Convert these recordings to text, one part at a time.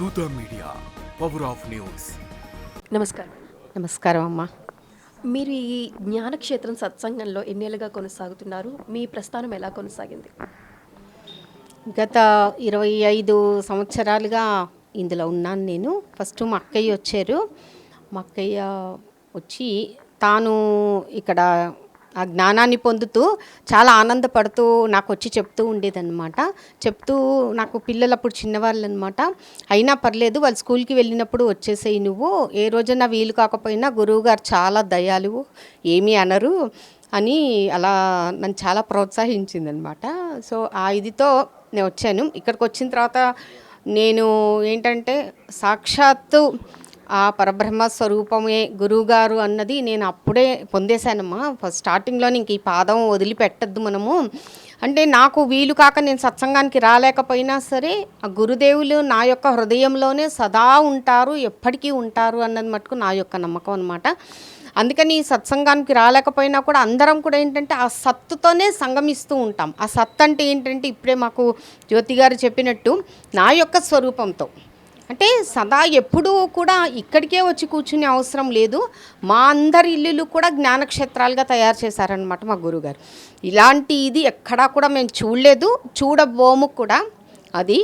దూత media power of news నమస్కారం. నమస్కారం అమ్మా. మీరు ఈ జ్ఞానక్షేత్రం సత్సంగంలో ఎన్నేళ్ళుగా కొనసాగుతున్నారు? మీ ప్రస్థానం ఎలా కొనసాగింది? గత ఇరవై ఐదు సంవత్సరాలుగా ఇందులో ఉన్నాను నేను. ఫస్ట్ మా అక్కయ్య వచ్చారు. మా అక్కయ్య వచ్చి తాను ఇక్కడ ఆ జ్ఞానాన్ని పొందుతూ చాలా ఆనందపడుతూ నాకు వచ్చి చెప్తూ ఉండేదన్నమాట. చెప్తూ నాకు పిల్లలు అప్పుడు చిన్నవాళ్ళు అనమాట అయినా పర్లేదు వాళ్ళు స్కూల్కి వెళ్ళినప్పుడు వచ్చేసేయి నువ్వు. ఏ రోజైనా వీలు కాకపోయినా గురువుగారు చాలా దయాలు ఏమీ అనరు అని అలా నన్ను చాలా ప్రోత్సహించింది అనమాట సో ఆ ఇదితో నేను వచ్చాను. ఇక్కడికి వచ్చిన తర్వాత నేను ఏంటంటే సాక్షాత్తు ఆ పరబ్రహ్మ స్వరూపమే గురువుగారు అన్నది నేను అప్పుడే పొందేశానమ్మా. ఫస్ట్ స్టార్టింగ్లోనే ఇంక ఈ పాదం వదిలిపెట్టద్దు మనము. అంటే నాకు వీలు కాక నేను సత్సంగానికి రాలేకపోయినా సరే ఆ గురుదేవులు నా యొక్క హృదయంలోనే సదా ఉంటారు ఎప్పటికీ ఉంటారు అన్నది మటుకు నా యొక్క నమ్మకం అనమాట అందుకని ఈ సత్సంగానికి రాలేకపోయినా కూడా అందరం కూడా ఏంటంటే ఆ సత్తుతోనే సంగమిస్తూ ఉంటాం. ఆ సత్ అంటే ఏంటంటే ఇప్పుడే మాకు జ్యోతి గారు చెప్పినట్టు నా యొక్క స్వరూపంతో. అంటే సదా ఎప్పుడూ కూడా ఇక్కడికే వచ్చి కూర్చునే అవసరం లేదు. మా అందరి ఇల్లులు కూడా జ్ఞానక్షేత్రాలుగా తయారు చేశారనమాట మా గురుగారు. ఇలాంటి ఇది ఎక్కడా కూడా మేము చూడలేదు. చూడబోము కూడా. అది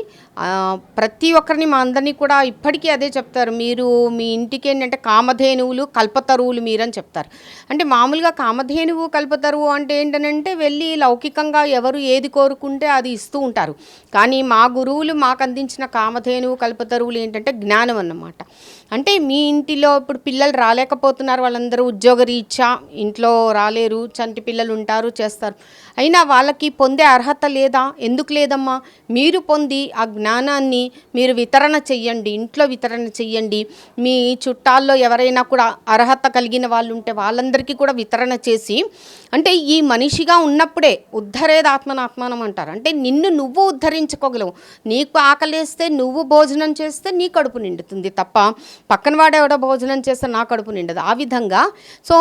ప్రతి ఒక్కరిని మా అందరినీ కూడా ఇప్పటికీ అదే చెప్తారు. మీరు మీ ఇంటికి ఏంటంటే కామధేనువులు కల్పతరువులు మీరని చెప్తారు. అంటే మామూలుగా కామధేనువు కల్పతరువు అంటే ఏంటనంటే వెళ్ళి లౌకికంగా ఎవరు ఏది కోరుకుంటే అది ఇస్తూ ఉంటారు. కానీ మా గురువులు మాకు అందించిన కామధేనువు కల్పతరువులు ఏంటంటే జ్ఞానం అన్నమాట. అంటే మీ ఇంటిలో ఇప్పుడు పిల్లలు రాలేకపోతున్నారు వాళ్ళందరూ ఉద్యోగరీత్యా ఇంట్లో రాలేరు చంటి పిల్లలు ఉంటారు చేస్తారు. అయినా వాళ్ళకి పొందే అర్హత లేదా? ఎందుకు లేదమ్మా? మీరు పొంది ఆ జ్ఞానాన్ని మీరు వితరణ చెయ్యండి ఇంట్లో వితరణ చెయ్యండి. మీ చుట్టాల్లో ఎవరైనా కూడా అర్హత కలిగిన వాళ్ళు ఉంటే వాళ్ళందరికీ కూడా వితరణ చేసి అంటే ఈ మనిషిగా ఉన్నప్పుడే ఉద్ధరేది ఆత్మనాత్మానం అంటారు. అంటే నిన్ను నువ్వు ఉద్ధరించుకోగలవు. నీకు ఆకలేస్తే నువ్వు భోజనం చేస్తే నీ కడుపు నిండుతుంది తప్ప పక్కన వాడెవడో భోజనం చేస్తే నా కడుపు నిండదు. ఆ విధంగా సో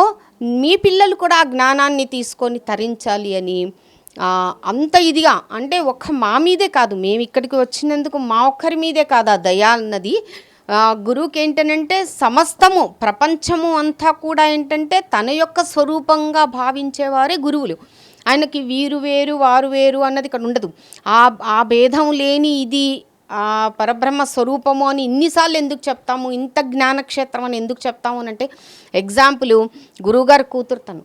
మీ పిల్లలు కూడా ఆ జ్ఞానాన్ని తీసుకొని తరించాలి అని అంత ఇదిగా అంటే ఒక్క మా మీదే కాదు మేము ఇక్కడికి వచ్చినందుకు మా ఒక్కరి మీదే కాదు ఆ దయ అన్నది గురువుకి ఏంటనంటే సమస్తము ప్రపంచము అంతా కూడా ఏంటంటే తన యొక్క స్వరూపంగా భావించేవారే గురువులు. ఆయనకి వీరు వేరు వారు వేరు అన్నది ఇక్కడ ఉండదు. ఆ ఆ భేదం లేని ఇది ఆ పరబ్రహ్మ స్వరూపము అని ఇన్నిసార్లు ఎందుకు చెప్తాము ఇంత జ్ఞానక్షేత్రం అని ఎందుకు చెప్తాము అని అంటే ఎగ్జాంపుల్ గురువుగారు కూతురు తను.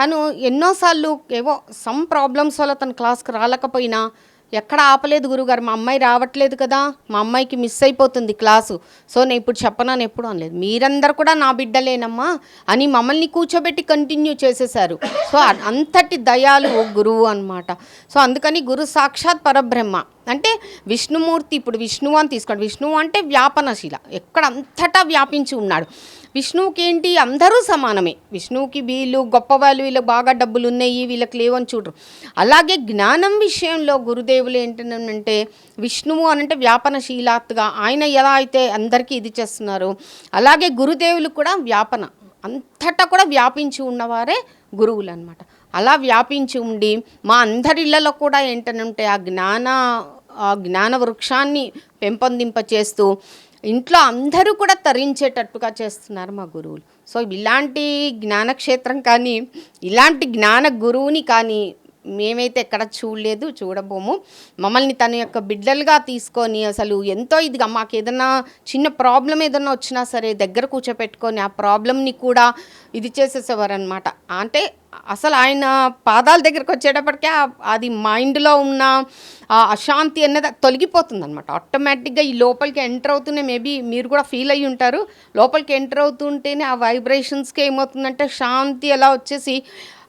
తను ఎన్నోసార్లు ఏవో సమ్ ప్రాబ్లమ్స్ వల్ల తన క్లాస్కి రాలేకపోయినా ఎక్కడ ఆపలేదు గురుగారు మా అమ్మాయి రావట్లేదు కదా మా అమ్మాయికి మిస్ అయిపోతుంది క్లాసు సో నేను ఇప్పుడు చెప్పనాను ఎప్పుడు అనలేదు. మీరందరు కూడా నా బిడ్డలేనమ్మా అని మమ్మల్ని కూర్చోబెట్టి కంటిన్యూ చేసేసారు సో అంతటి దయాలు ఓ గురువు అన్నమాట. సో అందుకని గురు సాక్షాత్ పరబ్రహ్మ. అంటే విష్ణుమూర్తి ఇప్పుడు విష్ణువు అని తీసుకోండి. విష్ణువు అంటే వ్యాపనశీల. ఎక్కడ అంతటా వ్యాపించి ఉన్నాడు. విష్ణువుకి ఏంటి? అందరూ సమానమే. విష్ణువుకి వీళ్ళు గొప్పవాళ్ళు వీళ్ళకి బాగా డబ్బులు ఉన్నాయి వీళ్ళకి లేవని చూడరు. అలాగే జ్ఞానం విషయంలో గురుదేవులు ఏంటంటే విష్ణువు అనంటే వ్యాపనశీలాత్గా ఆయన ఎలా అయితే అందరికీ ఇది చేస్తున్నారో అలాగే గురుదేవులు కూడా వ్యాపన. అంతటా కూడా వ్యాపించి ఉన్నవారే గురువులు అనమాట అలా వ్యాపించి ఉండి మా అందరిళ్ళలో కూడా ఏంటనంటే ఆ జ్ఞాన ఆ జ్ఞాన వృక్షాన్ని పెంపొందింపచేస్తూ ఇంట్లో అందరూ కూడా తరించేటట్టుగా చేస్తున్నారు మా గురువులు. సో ఇలాంటి జ్ఞానక్షేత్రం కానీ ఇలాంటి జ్ఞాన గురువుని కానీ మేమైతే ఎక్కడ చూడలేదు చూడబోము. మమ్మల్ని తన యొక్క బిడ్డలుగా తీసుకొని అసలు ఎంతో ఇదిగా మాకు ఏదైనా చిన్న ప్రాబ్లం ఏదైనా వచ్చినా సరే దగ్గర కూర్చోపెట్టుకొని ఆ ప్రాబ్లమ్ని కూడా ఇది చేసేసేవారు అనమాట అంటే అసలు ఆయన పాదాల దగ్గరకు వచ్చేటప్పటికే అది మైండ్లో ఉన్న ఆ అశాంతి అన్నది తొలగిపోతుంది అనమాట ఆటోమేటిక్గా ఈ లోపలికి ఎంటర్ అవుతూనే మేబీ మీరు కూడా ఫీల్ అయ్యి ఉంటారు. లోపలికి ఎంటర్ అవుతుంటేనే ఆ వైబ్రేషన్స్కి ఏమవుతుందంటే శాంతి ఎలా వచ్చేసి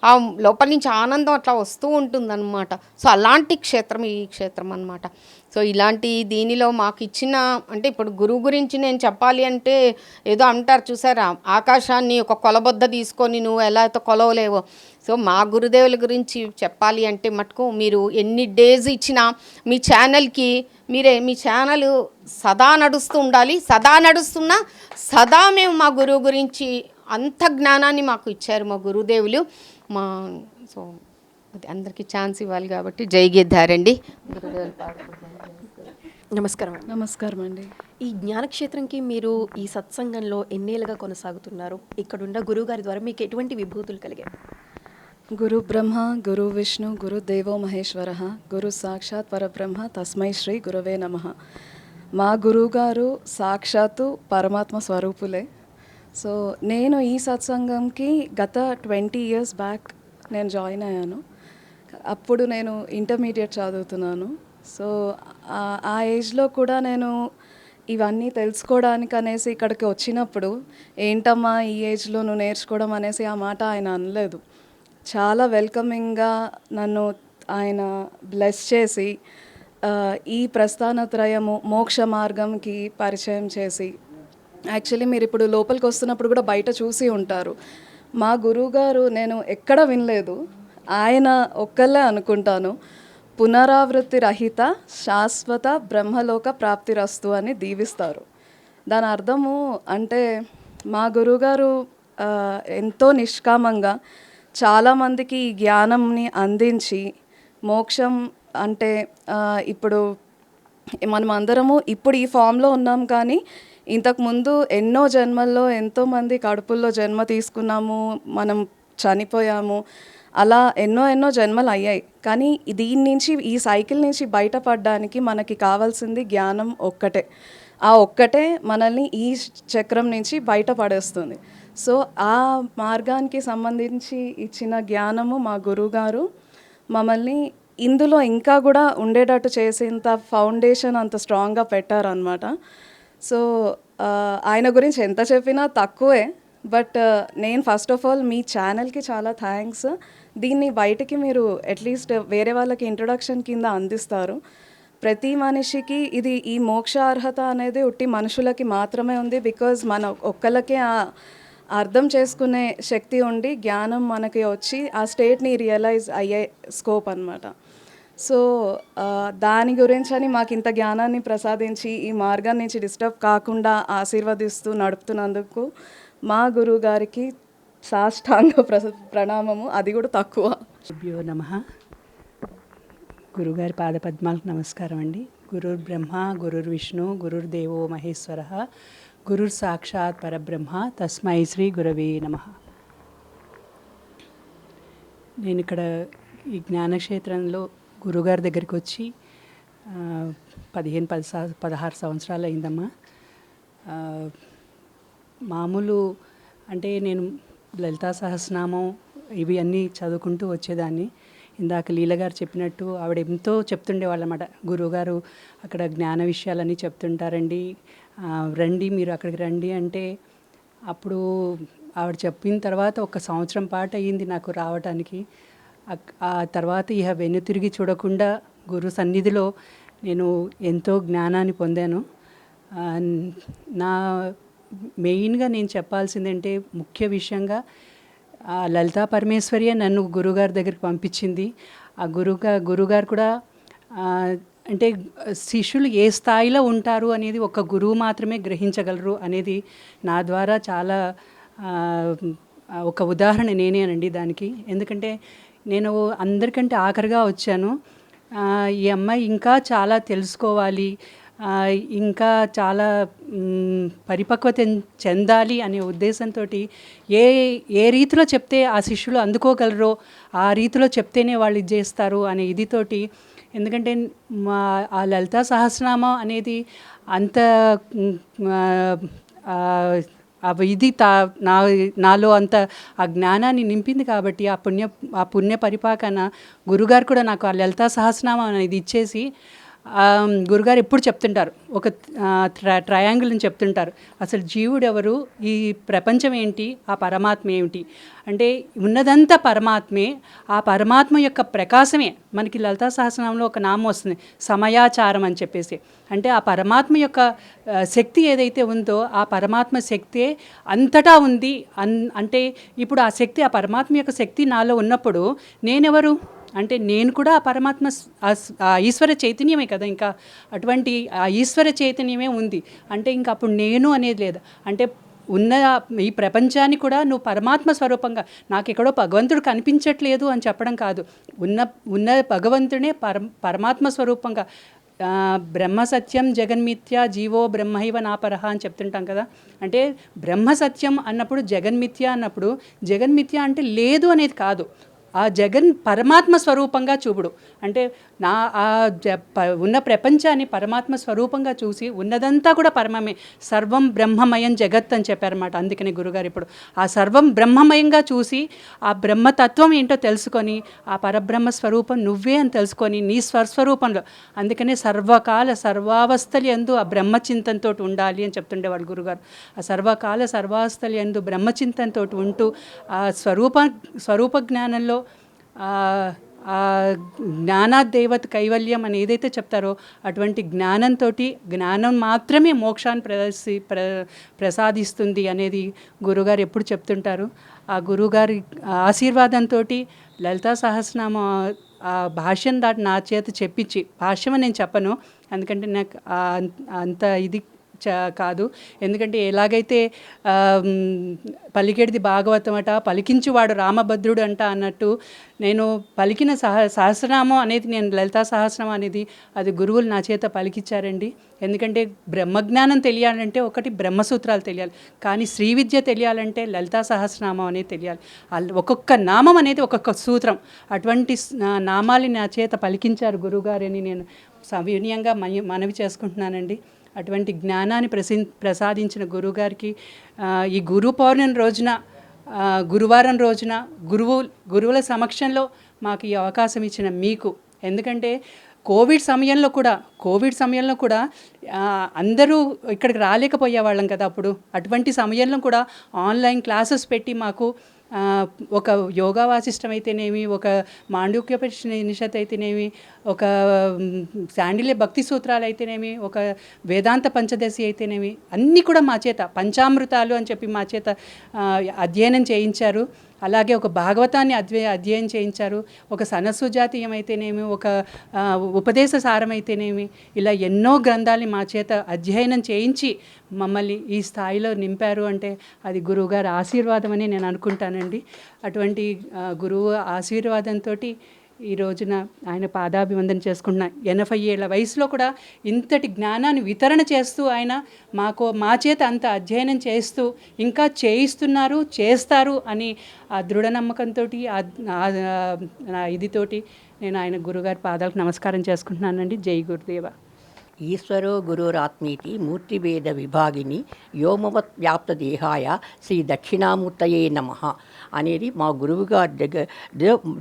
ఆ లోపల నుంచి ఆనందం అట్లా వస్తూ ఉంటుందన్నమాట. సో అలాంటి క్షేత్రం ఈ క్షేత్రం అనమాట సో ఇలాంటి దీనిలో మాకు ఇచ్చిన అంటే ఇప్పుడు గురువు గురించి నేను చెప్పాలి అంటే ఏదో అంటారు చూసారా? ఆకాశాన్ని ఒక కొలబొద్ద తీసుకొని నువ్వు ఎలా అయితే కొలవలేవో. సో మా గురుదేవుల గురించి చెప్పాలి అంటే మటుకు మీరు ఎన్ని డేస్ ఇచ్చినా మీ ఛానల్కి మీరే మీ ఛానల్ సదా నడుస్తూ ఉండాలి. సదా నడుస్తున్నా సదా మేము మా గురువు గురించి అంత జ్ఞానాన్ని మాకు ఇచ్చారు మా గురుదేవులు. మా సో అది అందరికీ ఛాన్స్ ఇవ్వాలి కాబట్టి జై గీద్దారండి. నమస్కారం నమస్కారం అండి. ఈ జ్ఞానక్షేత్రంకి మీరు ఈ సత్సంగంలో ఎన్నేళ్ళుగా కొనసాగుతున్నారు? ఇక్కడున్న గురువు గారి ద్వారా మీకు ఎటువంటి విభూతులు కలిగాయి? గురు బ్రహ్మ గురు విష్ణు గురు దేవో మహేశ్వర గురు సాక్షాత్ పరబ్రహ్మ తస్మై శ్రీ గురవే నమ. మా గురువుగారు సాక్షాత్తు పరమాత్మ స్వరూపులే. సో నేను ఈ సత్సంగంకి గత ట్వంటీ ఇయర్స్ బ్యాక్ నేను జాయిన్ అయ్యాను. అప్పుడు నేను ఇంటర్మీడియట్ చదువుతున్నాను. సో ఆ- ఏజ్లో కూడా నేను ఇవన్నీ తెలుసుకోవడానికి అనేసి ఇక్కడికి వచ్చినప్పుడు ఏంటమ్మా ఈ ఏజ్లో నువ్వు నేర్చుకోవడం అనేసి ఆ మాట ఆయన అనలేదు. చాలా వెల్కమింగ్గా నన్ను ఆయన బ్లెస్ చేసి ఈ ప్రస్థానత్రయము మోక్ష మార్గంకి పరిచయం చేసి యాక్చువల్లీ మీరు ఇప్పుడు లోపలికి వస్తున్నప్పుడు కూడా బయట చూసి ఉంటారు. మా గురువుగారు నేను ఎక్కడ వినలేదు. ఆయన ఒక్కళ్ళే అనుకుంటాను. పునరావృత్తి రహిత శాశ్వత బ్రహ్మలోక ప్రాప్తి రస్తు అని దీవిస్తారు. దాని అర్థము అంటే మా గురువుగారు ఎంతో నిష్కామంగా చాలామందికి ఈ జ్ఞానంని అందించి మోక్షం అంటే ఇప్పుడు మనం అందరము ఇప్పుడు ఈ ఫామ్లో ఉన్నాం కానీ ఇంతకుముందు ఎన్నో జన్మల్లో ఎంతోమంది కడుపుల్లో జన్మ తీసుకున్నాము మనం చనిపోయాము. అలా ఎన్నో ఎన్నో జన్మలు అయ్యాయి. కానీ దీని నుంచి ఈ సైకిల్ నుంచి బయటపడడానికి మనకి కావాల్సింది జ్ఞానం ఒక్కటే. ఆ ఒక్కటే మనల్ని ఈ చక్రం నుంచి బయటపడేస్తుంది. సో ఆ మార్గానికి సంబంధించి ఇచ్చిన జ్ఞానము మా గురువుగారు మమ్మల్ని ఇందులో ఇంకా కూడా ఉండేటట్టు చేసేంత ఫౌండేషన్ అంత స్ట్రాంగ్గా పెట్టారనమాట సో ఆయన గురించి ఎంత చెప్పినా తక్కువే. బట్ నేను ఫస్ట్ ఆఫ్ ఆల్ మీ ఛానల్కి చాలా థ్యాంక్స్. దీన్ని బయటికి మీరు అట్లీస్ట్ వేరే వాళ్ళకి ఇంట్రొడక్షన్ కింద అందిస్తారు. ప్రతి మనిషికి ఇది ఈ మోక్ష అర్హత అనేది ఉట్టి మనుషులకి మాత్రమే ఉంది. బికాజ్ మన ఒక్కళ్ళకే ఆ అర్థం చేసుకునే శక్తి ఉండి జ్ఞానం మనకి వచ్చి ఆ స్టేట్ని రియలైజ్ అయ్యే స్కోప్ అనమాట సో దాని గురించి అని మాకు ఇంత జ్ఞానాన్ని ప్రసాదించి ఈ మార్గం నుంచి డిస్టర్బ్ కాకుండా ఆశీర్వదిస్తూ నడుపుతున్నందుకు మా గురువు గారికి సాష్టాంగ ప్ర ప్రణామము. అది కూడా తక్కువ. భ్యో నమ. గురుగారి పాదపద్మాలకు నమస్కారం అండి. గురుర్ బ్రహ్మ గురుర్ విష్ణు గురుర్ దేవో మహేశ్వర గురుర్ సాక్షాత్ పరబ్రహ్మ తస్మై శ్రీ గురవే నమ. నేను ఇక్కడ ఈ జ్ఞానక్షేత్రంలో గురుగారి దగ్గరికి వచ్చి పదిహేను పది సా- పదహారు సంవత్సరాలు అయిందమ్మా. మామూలు అంటే నేను లలితా సహస్రనామం ఇవి అన్నీ చదువుకుంటూ వచ్చేదాన్ని. ఇందాక లీలగారు చెప్పినట్టు ఆవిడ ఎంతో చెప్తుండేవాళ్ళమాట అనమాట గురువుగారు అక్కడ జ్ఞాన విషయాలన్నీ చెప్తుంటారండి. రండి మీరు అక్కడికి రండి అంటే అప్పుడు ఆవిడ చెప్పిన తర్వాత ఒక సంవత్సరం పాటు అయ్యింది నాకు రావటానికి. ఆ తర్వాత ఇహ వెన్నుతిరిగి చూడకుండా గురు సన్నిధిలో నేను ఎంతో జ్ఞానాన్ని పొందాను. నా మెయిన్గా నేను చెప్పాల్సిందంటే ముఖ్య విషయంగా ఆ లలితా పరమేశ్వరియే నన్ను గురుగారి దగ్గరికి పంపించింది. ఆ గురుగా గురుగారు కూడా అంటే శిష్యులు ఏ స్థాయిలో ఉంటారు అనేది ఒక గురువు మాత్రమే గ్రహించగలరు అనేది నా ద్వారా చాలా ఒక ఉదాహరణ నేనేనండి దానికి. ఎందుకంటే నేను అందరికంటే ఆఖరిగా వచ్చాను. ఈ అమ్మాయి ఇంకా చాలా తెలుసుకోవాలి ఇంకా చాలా పరిపక్వత చెందాలి అనే ఉద్దేశంతో ఏ ఏ రీతిలో చెప్తే ఆ శిష్యులు అందుకోగలరో ఆ రీతిలో చెప్తేనే వాళ్ళు ఇది చేస్తారు అనే ఇదితోటి. ఎందుకంటే మా ఆ లలితా సహస్రనామం అనేది అంత ఇది తా నా నాలో అంత ఆ జ్ఞానాన్ని నింపింది కాబట్టి ఆ పుణ్య ఆ పుణ్య పరిపాకన గురుగారు కూడా నాకు ఆ లలితా సహస్రనామం అనేది ఇచ్చేసి గురుగారు ఎప్పుడు చెప్తుంటారు. ఒక ఆ, ట్ర ట్రయాంగిల్ని చెప్తుంటారు. అసలు జీవుడు ఎవరు ఈ ప్రపంచం ఏంటి? ఆ పరమాత్మ ఏమిటి? అంటే ఉన్నదంతా పరమాత్మే ఆ పరమాత్మ యొక్క ప్రకాశమే. మనకి లలితా సహస్రనామంలో ఒక నామం వస్తుంది. సమయాచారం అని చెప్పేసి. అంటే ఆ పరమాత్మ యొక్క శక్తి ఏదైతే ఉందో ఆ పరమాత్మ శక్తే అంతటా ఉంది. అన్ అంటే ఇప్పుడు ఆ శక్తి ఆ పరమాత్మ యొక్క శక్తి నాలో ఉన్నప్పుడు నేనెవరు? అంటే నేను కూడా ఆ పరమాత్మ ఆ ఈశ్వర చైతన్యమే కదా ఇంకా అటువంటి ఆ ఈశ్వర చైతన్యమే ఉంది. అంటే ఇంకా అప్పుడు నేను అనేది లేదు. అంటే ఉన్న ఈ ప్రపంచాన్ని కూడా నువ్వు పరమాత్మ స్వరూపంగా నాకు ఎక్కడో భగవంతుడు కనిపించట్లేదు అని చెప్పడం కాదు. ఉన్న ఉన్న భగవంతుడే పర పరమాత్మ స్వరూపంగా బ్రహ్మ సత్యం జగన్మిథ్య జీవో బ్రహ్మైవ నాపరహ అని చెప్తుంటాం కదా. అంటే బ్రహ్మ సత్యం అన్నప్పుడు జగన్మిథ్య అన్నప్పుడు జగన్మిథ్య అంటే లేదు అనేది కాదు. ఆ జగన్ పరమాత్మ స్వరూపంగా చూపుడు. అంటే నా ఆ జ ప- ఉన్న ప్రపంచాన్ని పరమాత్మ స్వరూపంగా చూసి ఉన్నదంతా కూడా పరమమే. సర్వం బ్రహ్మమయం జగత్ అని చెప్పారన్నమాట అందుకనే గురుగారు ఇప్పుడు. ఆ సర్వం బ్రహ్మమయంగా చూసి ఆ బ్రహ్మతత్వం ఏంటో తెలుసుకొని ఆ పరబ్రహ్మ స్వరూపం నువ్వే అని తెలుసుకొని నీ స్వస్వరూపంలో. అందుకనే సర్వకాల సర్వావస్థలు ఎందు ఆ బ్రహ్మచింతనతో ఉండాలి అని చెప్తుండేవాళ్ళు గురుగారు. ఆ సర్వకాల సర్వావస్థలు ఎందు బ్రహ్మచింతనతో ఉంటూ ఆ స్వరూప స్వరూప జ్ఞానంలో జ్ఞానాదేవత కైవల్యం అని ఏదైతే చెప్తారో అటువంటి జ్ఞానంతో జ్ఞానం మాత్రమే మోక్షాన్ని ప్రదర్శి ప్ర ప్రసాదిస్తుంది అనేది గురుగారు ఎప్పుడు చెప్తుంటారు. ఆ గురుగారి ఆశీర్వాదంతో లలితా సహస్రనామ ఆ భాష్యం దాటి నా చేత చెప్పించి భాష్యం నేను చెప్పను ఎందుకంటే నాకు అంత- అంత ఇది కాదు. ఎందుకంటే ఎలాగైతే పలికేటిది పలికేడిది భాగవతం అట పలికించువాడు రామభద్రుడు అంట అన్నట్టు నేను పలికిన సహ సహస్రనామం అనేది నేను లలితా సహస్రనామం అనేది అది గురువులు నా చేత పలికిచ్చారండి. ఎందుకంటే బ్రహ్మజ్ఞానం తెలియాలంటే ఒకటి బ్రహ్మసూత్రాలు తెలియాలి. కానీ శ్రీ విద్య తెలియాలంటే లలితా సహస్రనామం అనేది తెలియాలి. ఒక్కొక్క నామం అనేది ఒక్కొక్క సూత్రం. అటువంటి నామాలు నా చేత పలికించారు గురువుగారని నేను సవినయంగా మనవి చేసుకుంటున్నానండి. అటువంటి జ్ఞానాన్ని ప్రసి ప్రసాదించిన గురువుగారికి ఈ గురు పౌర్ణమి రోజున గురువారం రోజున గురువు గురువుల సమక్షంలో మాకు ఈ అవకాశం ఇచ్చిన మీకు. ఎందుకంటే కోవిడ్ సమయంలో కూడా కోవిడ్ సమయంలో కూడా అందరూ ఇక్కడికి రాలేకపోయే వాళ్ళం కదా అప్పుడు. అటువంటి సమయంలో కూడా ఆన్లైన్ క్లాసెస్ పెట్టి మాకు ఒక యోగా వాసిష్టం అయితేనేమి ఒక మాండూక్యోపనిషత్ అయితేనేమి ఒక శాండిల్య భక్తి సూత్రాలు అయితేనేమి ఒక వేదాంత పంచదశి అయితేనేమి అన్నీ కూడా మా చేత పంచామృతాలు అని చెప్పి మా చేత అధ్యయనం చేయించారు. అలాగే ఒక భాగవతాన్ని అధ్యయ అధ్యయనం చేయించారు. ఒక సనసుజాతీయం అయితేనేమి ఒక ఉపదేశ సారం అయితేనేమి ఇలా ఎన్నో గ్రంథాలని మా చేత అధ్యయనం చేయించి మమ్మల్ని ఈ స్థాయిలో నింపారు అంటే అది గురువుగారి ఆశీర్వాదం అని నేను అనుకుంటానండి. అటువంటి గురువు ఆశీర్వాదంతో ఈ రోజున ఆయన పాదాభివందన చేసుకున్న ఎనభై ఏళ్ళ వయసులో కూడా ఇంతటి జ్ఞానాన్ని వితరణ చేస్తూ ఆయన మాకు మా చేత అంత అధ్యయనం చేస్తూ ఇంకా చేయిస్తున్నారు చేస్తారు అని ఆ దృఢ నమ్మకంతో ఇదితోటి నేను ఆయన గురుగారి పాదాలకు నమస్కారం చేసుకుంటున్నానండి. జై గురుదేవ. ఈశ్వరో గురురాత్మీతి మూర్తిభేద విభాగిని వ్యోమవత్ వ్యాప్త దేహాయ శ్రీ దక్షిణామూర్తయే నమ. అనేది మా గురువు గారి దగ్గర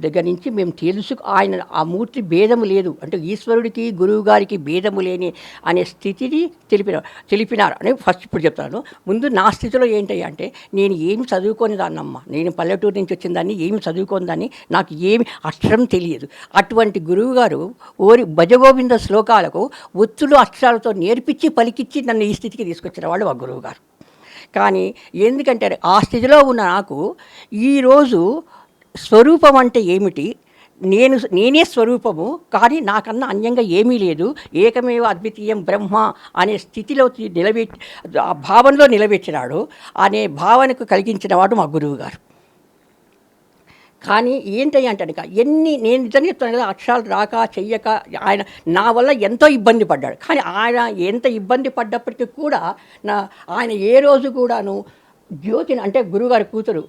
దగ్గర నుంచి మేము తెలుసు ఆయన ఆ మూర్తి భేదము లేదు. అంటే ఈశ్వరుడికి గురువు గారికి భేదము లేని అనే స్థితిని తెలిపిన తెలిపినారు. అని ఫస్ట్ ఇప్పుడు చెప్తాను. ముందు నా స్థితిలో ఏంటి అంటే నేను ఏమి చదువుకొని దాన్నమ్మ. నేను పల్లెటూరు నుంచి వచ్చిన దాన్ని ఏమి చదువుకొని దాన్ని నాకు ఏమి అక్షరం తెలియదు. అటువంటి గురువు గారు ఓరి భజగోవింద శ్లోకాలకు ఒత్తులు అక్షరాలతో నేర్పించి పలికిచ్చి నన్ను ఈ స్థితికి తీసుకొచ్చిన వాళ్ళు మా గురువు గారు కానీ ఎందుకంటే ఆ స్థితిలో ఉన్న నాకు ఈరోజు స్వరూపం అంటే ఏమిటి? నేను నేనే స్వరూపము కానీ నాకన్నా అన్యంగా ఏమీ లేదు. ఏకమేవ అద్వితీయం బ్రహ్మ అనే స్థితిలో నిలబెట్టి ఆ భావనలో నిలబెట్టినాడు అనే భావనకు కలిగించిన వాడు మా గురువు గారు కానీ ఏంటి అంటే ఎన్ని నేను నిజంగా చెప్తాను కదా అక్షరాలు రాక చెయ్యక ఆయన నా వల్ల ఎంతో ఇబ్బంది పడ్డాడు. కానీ ఆయన ఎంత ఇబ్బంది పడ్డప్పటికీ కూడా నా ఆయన ఏ రోజు కూడాను జ్యోతిని అంటే గురుగారి కూతురు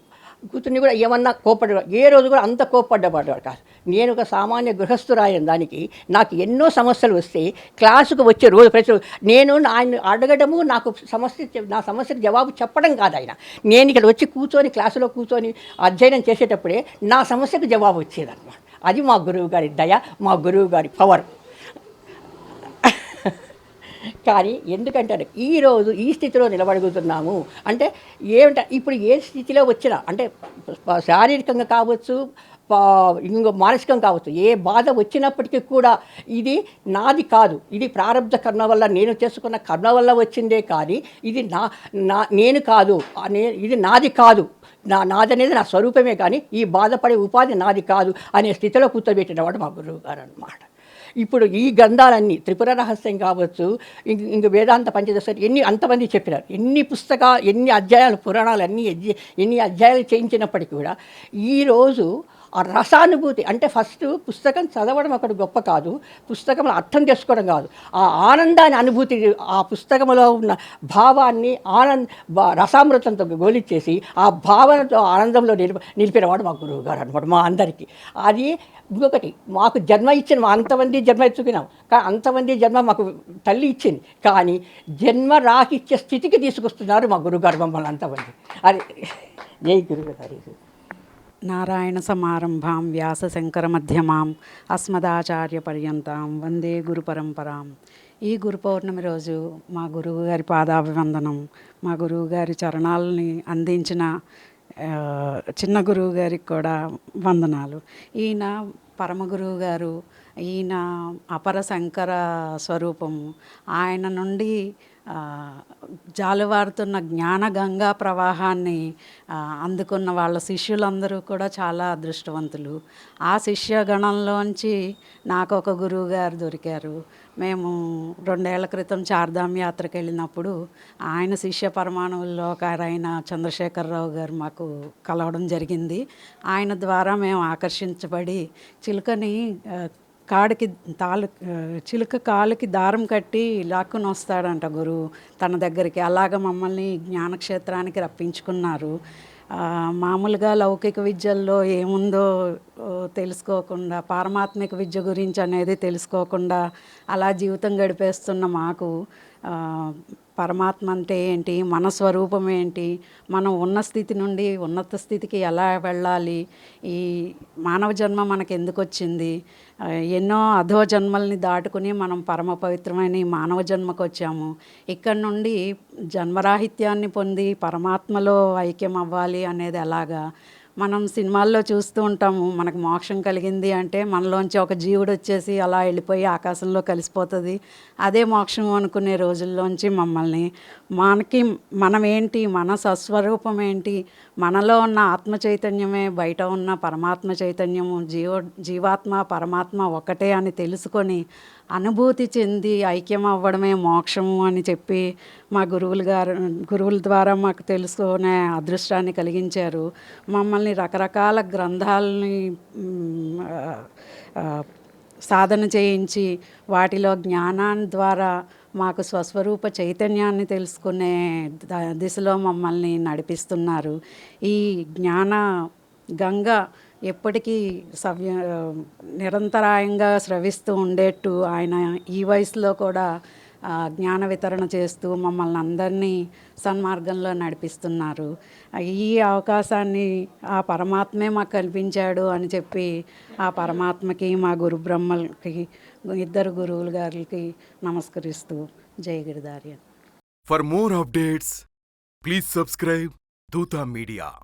కూతుర్ని కూడా ఏమన్నా కోపడ్డాడు ఏ రోజు కూడా అంత కోప్పడ్డపడ్డాడు కాదు. నేను ఒక సామాన్య గృహస్థురాయన దానికి. నాకు ఎన్నో సమస్యలు వస్తే క్లాసుకు వచ్చే రోజు ప్రతి నేను ఆయన అడగడము నాకు సమస్య నా సమస్యకు జవాబు చెప్పడం కాదు ఆయన. నేను ఇక్కడ వచ్చి కూర్చొని క్లాసులో కూర్చొని అధ్యయనం చేసేటప్పుడే నా సమస్యకు జవాబు వచ్చేదన్నమాట. అది మా గురువు గారి దయ మా గురువు గారి పవర్. కానీ ఎందుకంటే ఈరోజు ఈ స్థితిలో నిలబడుగుతున్నాము. అంటే ఏమిట ఇప్పుడు ఏ స్థితిలో వచ్చినా అంటే శారీరకంగా కావచ్చు ఇంకో మానసికం కావచ్చు. ఏ బాధ వచ్చినప్పటికీ కూడా ఇది నాది కాదు. ఇది ప్రారంభ కర్మ వల్ల నేను చేసుకున్న కర్మ వల్ల వచ్చిందే కానీ ఇది నా నా నేను కాదు. ఇది నాది కాదు. నా నాదనేది నా స్వరూపమే కానీ ఈ బాధపడే ఉపాధి నాది కాదు అనే స్థితిలో కూర్చోబెట్టినవాడు మా గురువు గారు అనమాట ఇప్పుడు ఈ గ్రంథాలన్నీ త్రిపుర రహస్యం కావచ్చు ఇంక ఇంక వేదాంత పంచదశ ఎన్ని అంతమంది చెప్పినారు. ఎన్ని పుస్తకాలు ఎన్ని అధ్యాయాలు పురాణాలు అన్ని ఎన్ని అధ్యాయాలు చేయించినప్పటికీ కూడా ఈరోజు ఆ రసానుభూతి అంటే ఫస్ట్ పుస్తకం చదవడం అక్కడ గొప్ప కాదు పుస్తకం అర్థం చేసుకోవడం కాదు. ఆ ఆనందాన్ని అనుభూతి ఆ పుస్తకంలో ఉన్న భావాన్ని ఆనంద్ బా- రసామృతంతో గోలిచ్చేసి ఆ భావనతో ఆనందంలో నిలిప నిలిపినవాడు మా గురువు గారు అనమాట మా అందరికీ. అది ఇంకొకటి మాకు జన్మ ఇచ్చిన మా అంతమంది జన్మ ఎత్తుకున్నాం. కానీ అంతమంది జన్మ మాకు తల్లి ఇచ్చింది. కానీ జన్మ రాకిచ్చే స్థితికి తీసుకొస్తున్నారు మా గురుగారు మమ్మల్ని అంతమంది. అది జై గురుగారు నారాయణ సమారంభాం వ్యాస శంకర మధ్యమాం అస్మదాచార్య పర్యంతం వందే గురు పరంపరాం. ఈ గురు పౌర్ణమి రోజు మా గురువు గారి పాదాభివందనం మా గురువు గారి చరణాలని అందించిన చిన్న గురువు గారికి కూడా వందనాలు. ఈయన పరమ గురువు గారు ఈయన అపర శంకర స్వరూపము ఆయన నుండి జాలువారుతున్న జ్ఞాన గంగా ప్రవాహాన్ని అందుకున్న వాళ్ళ శిష్యులందరూ కూడా చాలా అదృష్టవంతులు. ఆ శిష్య గణంలోంచి నాకు ఒక గురువు గారు దొరికారు. మేము రెండేళ్ళ క్రితం చార్ధామ్ యాత్రకు వెళ్ళినప్పుడు ఆయన శిష్య పరమాణువుల్లో ఒకరైన చంద్రశేఖరరావు గారు మాకు కలవడం జరిగింది. ఆయన ద్వారా మేము ఆకర్షించబడి చిలుకని కాడికి తాలు చిలుక కాలుకి దారం కట్టి లాక్కుని వస్తాడంట గురువు తన దగ్గరికి. అలాగ మమ్మల్ని జ్ఞానక్షేత్రానికి రప్పించుకున్నారు. మామూలుగా లౌకిక విద్యల్లో ఏముందో తెలుసుకోకుండా పారమాత్మిక విద్య గురించి అనేది తెలుసుకోకుండా అలా జీవితం గడిపేస్తున్న మాకు పరమాత్మ అంటే ఏంటి? మన స్వరూపం ఏంటి? మనం ఉన్న స్థితి నుండి ఉన్నత స్థితికి ఎలా వెళ్ళాలి? ఈ మానవ జన్మ మనకు ఎందుకు వచ్చింది? ఎన్నో అధో జన్మల్ని దాటుకుని మనం పరమ పవిత్రమైన ఈ మానవ జన్మకు వచ్చాము. ఇక్కడ నుండి జన్మరాహిత్యాన్ని పొంది పరమాత్మలో ఐక్యం అవ్వాలి అనేది ఎలాగా? మనం సినిమాల్లో చూస్తూ ఉంటాము మనకు మోక్షం కలిగింది అంటే మనలోంచి ఒక జీవుడు వచ్చేసి అలా వెళ్ళిపోయి ఆకాశంలో కలిసిపోతుంది. అదే మోక్షం అనుకునే రోజుల్లోంచి మమ్మల్ని మనకి మనం ఏంటి మన సస్వరూపం ఏంటి మనలో ఉన్న ఆత్మ చైతన్యమే బయట ఉన్న పరమాత్మ చైతన్యము జీవ జీవాత్మ పరమాత్మ ఒకటే అని తెలుసుకొని అనుభూతి చెంది ఐక్యం అవ్వడమే మోక్షము అని చెప్పి మా గురువులు గారు గురువుల ద్వారా మాకు తెలుసుకునే అదృష్టాన్ని కలిగించారు. మమ్మల్ని రకరకాల గ్రంథాలని సాధన చేయించి వాటిలో జ్ఞానాన్ని ద్వారా మాకు స్వస్వరూప చైతన్యాన్ని తెలుసుకునే దిశలో మమ్మల్ని నడిపిస్తున్నారు. ఈ జ్ఞాన గంగ ఎప్పటికీ సవ్య నిరంతరాయంగా స్రవిస్తూ ఉండేట్టు ఆయన ఈ వయసులో కూడా జ్ఞాన వితరణ చేస్తూ మమ్మల్ని అందరినీ సన్మార్గంలో నడిపిస్తున్నారు. ఈ అవకాశాన్ని ఆ పరమాత్మే మాకు కల్పించాడు అని చెప్పి ఆ పరమాత్మకి మా గురు బ్రహ్మలకి ఇద్దరు గురువులు గారికి నమస్కరిస్తూ జయగిరిదార్య for more updates please subscribe Dootha media